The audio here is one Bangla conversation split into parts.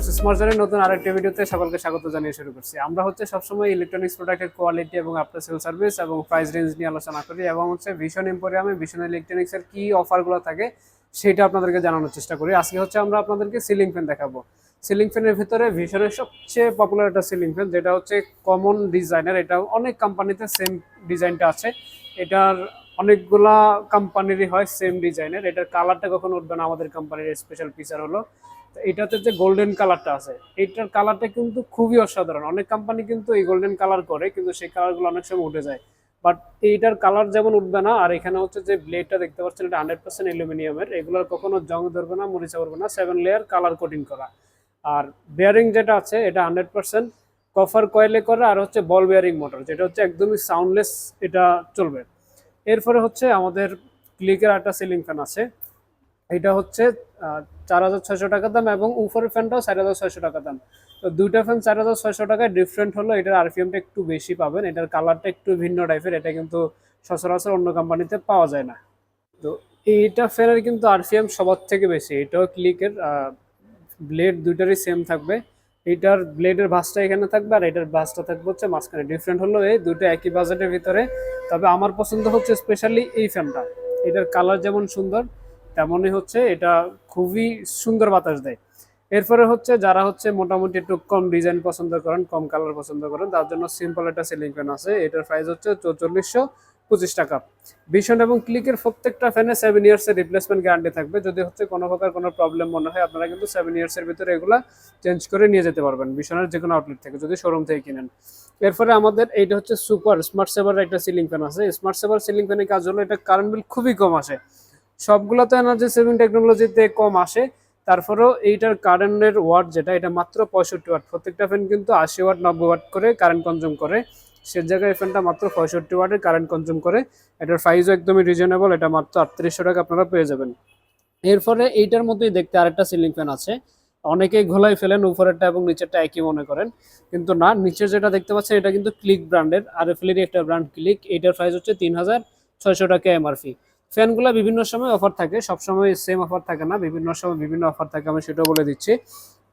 ভিউয়ার্স স্মার্টজনের নতুন আরেকটি ভিডিওতে সকলকে স্বাগত জানিয়ে শুরু করছি। আমরা হচ্ছে সবসময় ইলেকট্রনিক্স প্রোডাক্টের কোয়ালিটি এবং আফটার সেল সার্ভিস এবং প্রাইস রেঞ্জ নিয়ে আলোচনা করি এবং হচ্ছে ভীষণ এম্পোরিয়ামে ভীষণ ইলেকট্রনিক্সের কী অফারগুলো থাকে সেটা আপনাদেরকে জানানোর চেষ্টা করি। আজকে হচ্ছে আমরা আপনাদেরকে সিলিং ফ্যান দেখাবো। সিলিং ফ্যানের ভিতরে ভীষণের সবচেয়ে পপুলার একটা সিলিং ফ্যান যেটা হচ্ছে কমন ডিজাইনের এটা অনেক কোম্পানিতে সেম ডিজাইনটা আছে। এটার অনেকগুলা কোম্পানিরই হয় সেম ডিজাইনের এটার কালারটা কখনো উঠবে না, আমাদের কোম্পানির স্পেশাল ফিচার হলো। এটাতে যে গোল্ডেন কালারটা আছে এইটার কালারটা কিন্তু খুবই অসাধারণ। অনেক কোম্পানি কিন্তু এই গোল্ডেন কালার করে, কিন্তু সেই কালারগুলো অনেক সময় উঠে যায়। বাট এইটার কালার যেমন উঠবে না, আর এখানে হচ্ছে যে ব্লেডটা দেখতে পাচ্ছেন, এটা হান্ড্রেড পার্সেন্ট অ্যালুমিনিয়ামের এগুলোর কখনো জং ধরবে না, মরিচা পড়বে না সেভেন লেয়ার কালার কোটিং করা। আর বেয়ারিং যেটা আছে, এটা হান্ড্রেড পার্সেন্ট কফার কয়েলে করা, আর হচ্ছে বল বেয়ারিং মোটর যেটা হচ্ছে একদমই সাউন্ডলেস এটা চলবে। এরপরে হচ্ছে আমাদের ক্লিকের একটা সিলিং ফ্যান আছে। এটা হচ্ছে চার হাজার ছয়শো টাকা দাম এবং উপরের ফ্যানটাও চার হাজার ছয়শো টাকা দাম। তো দুইটা ফ্যান চার হাজার ছয়শো টাকায় ডিফারেন্ট হলো, এটার আরপিএমটা একটু বেশি পাবেন, এটার কালারটা একটু ভিন্ন টাইপের এটা কিন্তু সচরাচর অন্য কোম্পানিতে পাওয়া যায় না। তো এইটা ফ্যানের কিন্তু আরপিএম সবার থেকে বেশি, এটাও ক্লিকের ব্লেড দুইটারই সেম থাকবে। এটার ব্লেডের ভাঁজটা এখানে থাকবে আর এটার ভাঁজটা থাকবে হচ্ছে মাঝখানে। ডিফারেন্ট হলো এই দুটো একই বাজেটের ভিতরে। তবে আমার পছন্দ হচ্ছে স্পেশালি এই ফ্যানটা। এটার কালার যেমন সুন্দর, তেমনই হচ্ছে এটা খুবই সুন্দর বাতাস দেয়। এরপরে হচ্ছে যারা হচ্ছে মোটামুটি একটু কম ডিজাইন পছন্দ করেন, কম কালার পছন্দ করেন, তার জন্য সিম্পল একটা সিলিং ফ্যান আছে। এটার প্রাইস হচ্ছে চৌচল্লিশশো। পঁচিশ টাকা। ভিশন এবং ক্লিকের প্রত্যেকটা ফ্যানে সেভেন ইয়ার্সের রিপ্লেসমেন্ট গ্যারান্টি থাকবে। যদি হচ্ছে কোনো প্রকার কোনো প্রবলেম মনে হয়, আপনারা কিন্তু সেভেন ইয়ার্সের ভিতরে এগুলা চেঞ্জ করে নিয়ে যেতে পারবেন। ভীষণের যে কোনো আউটলেট থেকে, যদি শোরুম থেকে কিনেন। এরপরে আমাদের এইটা হচ্ছে সুপার স্মার্ট সেভার একটা সিলিং ফ্যান আছে। স্মার্ট সেভার সিলিং ফ্যানের কাজ হলো এটা কারেন্ট বিল খুবই কম আসে। সবগুলোতে এনার্জি সেভিং টেকনোলজিতে কম আসে। তারপরেও এইটার কারেন্টের ওয়াট যেটা, এটা মাত্র পঁয়ষট্টি ওয়াট প্রত্যেকটা ফ্যান কিন্তু আশি ওয়াট নব্বই ওয়াট করে কারেন্ট কনজিউম করে। সে জায়গায় ফ্যানটা মাত্র পঁয়ষট্টি ওয়াটের কারেন্ট কনজিউম করে। এটার প্রাইসও একদমই রিজনেবল এটা মাত্র আটত্রিশশো টাকা আপনারা পেয়ে যাবেন। এরপরে এইটার মধ্যেই দেখতে আরেকটা সিলিং ফ্যান আছে। অনেকেই ঘোলাই ফেলেন, উপরেরটা এবং নিচেরটা একই মনে করেন। কিন্তু না, নিচের যেটা দেখতে পাচ্ছেন, এটা কিন্তু ক্লিক ব্র্যান্ডের আর এফএলেরই একটা ব্র্যান্ড ক্লিক এইটার প্রাইস হচ্ছে তিন হাজার ছয়শো টাকা এমআরপি ফ্যানগুলো বিভিন্ন সময় অফার থাকে, সবসময় সেম অফার থাকে না, বিভিন্ন সময় বিভিন্ন অফার থাকে, আমি সেটাও বলে দিচ্ছি।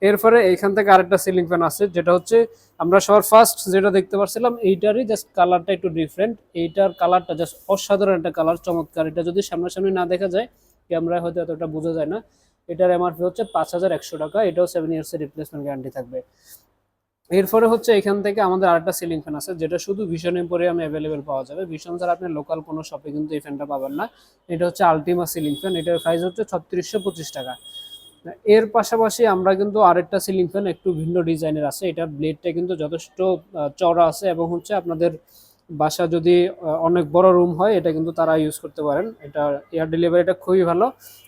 এরপরে এইখান থেকে আরেকটা সিলিং ফ্যান আছে, যেটা হচ্ছে আমরা সবার ফার্স্ট যেটা দেখতে পাচ্ছিলাম এইটারই জাস্ট কালারটা একটু ডিফারেন্ট এইটার কালারটা জাস্ট অসাধারণ একটা কালার চমৎকার। এটা যদি সামনাসামনি না দেখা যায় ক্যামেরায় হয়তো এতটা বোঝা যায় না। এটার এমআরপি হচ্ছে পাঁচ হাজার একশো টাকা, এটাও সেভেন ইয়ার্সের রিপ্লেসমেন্ট গ্যারান্টি থাকবে। এরপরে হচ্ছে এখান থেকে আমাদের আরেকটা সিলিং ফ্যান আছে, যেটা শুধু ভীষণ এম্পোরিয়ামে অ্যাভেলেবেল পাওয়া যাবে। ভীষণ ছাড়া আপনি লোকাল কোনো শপে কিন্তু এই ফ্যানটা পাবেন না। এটা হচ্ছে আলটিমা সিলিং ফ্যান এটার প্রাইস হচ্ছে ছত্রিশশো পঁচিশ টাকা। এর পাশাপাশি আমরা কিন্তু আরেকটা সিলিং ফ্যান একটু ভিন্ন ডিজাইনের আছে। এটার ব্লেডটা কিন্তু যথেষ্ট চওড়া আছে এবং হচ্ছে আপনাদের বাসা যদি অনেক বড় রুম হয়, এটা কিন্তু তারা ইউজ করতে পারেন। এটা এয়ার ডেলিভারিটা খুবই ভালো।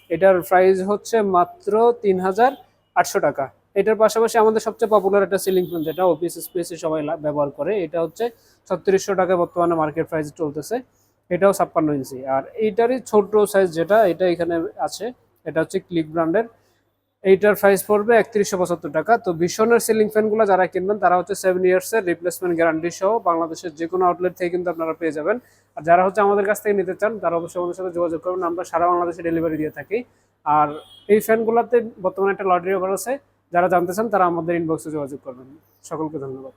এটার প্রাইস হচ্ছে মাত্র তিন হাজার আটশো টাকা। এটার পাশাপাশি আমাদের সবচেয়ে পপুলার একটা সিলিং ফ্যান যেটা অফিস স্পেসে সবাই ব্যবহার করে, এটা হচ্ছে ছত্রিশশো টাকা বর্তমানে মার্কেট প্রাইস চলতেছে। এটাও ছাপ্পান্ন ইঞ্চি। আর এইটারই ছোট সাইজ যেটা, এটা এখানে আছে। এটা হচ্ছে ক্লিক ব্র্যান্ডের এইটার প্রাইস পড়বে একত্রিশশো পঁচাত্তর টাকা। তো ভীষণের সিলিং ফ্যানগুলো যারা কিনবেন, তারা হচ্ছে সেভেন ইয়ার্সের রিপ্লেসমেন্ট গ্যারান্টি সহ বাংলাদেশের যে কোনো আউটলেট থেকে কিন্তু আপনারা পেয়ে যাবেন। আর যারা হচ্ছে আমাদের কাছ থেকে নিতে চান, তারা অবশ্যই আমাদের সাথে যোগাযোগ করবেন আমরা সারা বাংলাদেশে ডেলিভারি দিয়ে থাকি। আর এই ফ্যানগুলোতে বর্তমানে একটা লটারি অফার আছে। যারা জানতে চান, তারা আমাদের ইনবক্সে যোগাযোগ করবেন। সকলকে ধন্যবাদ।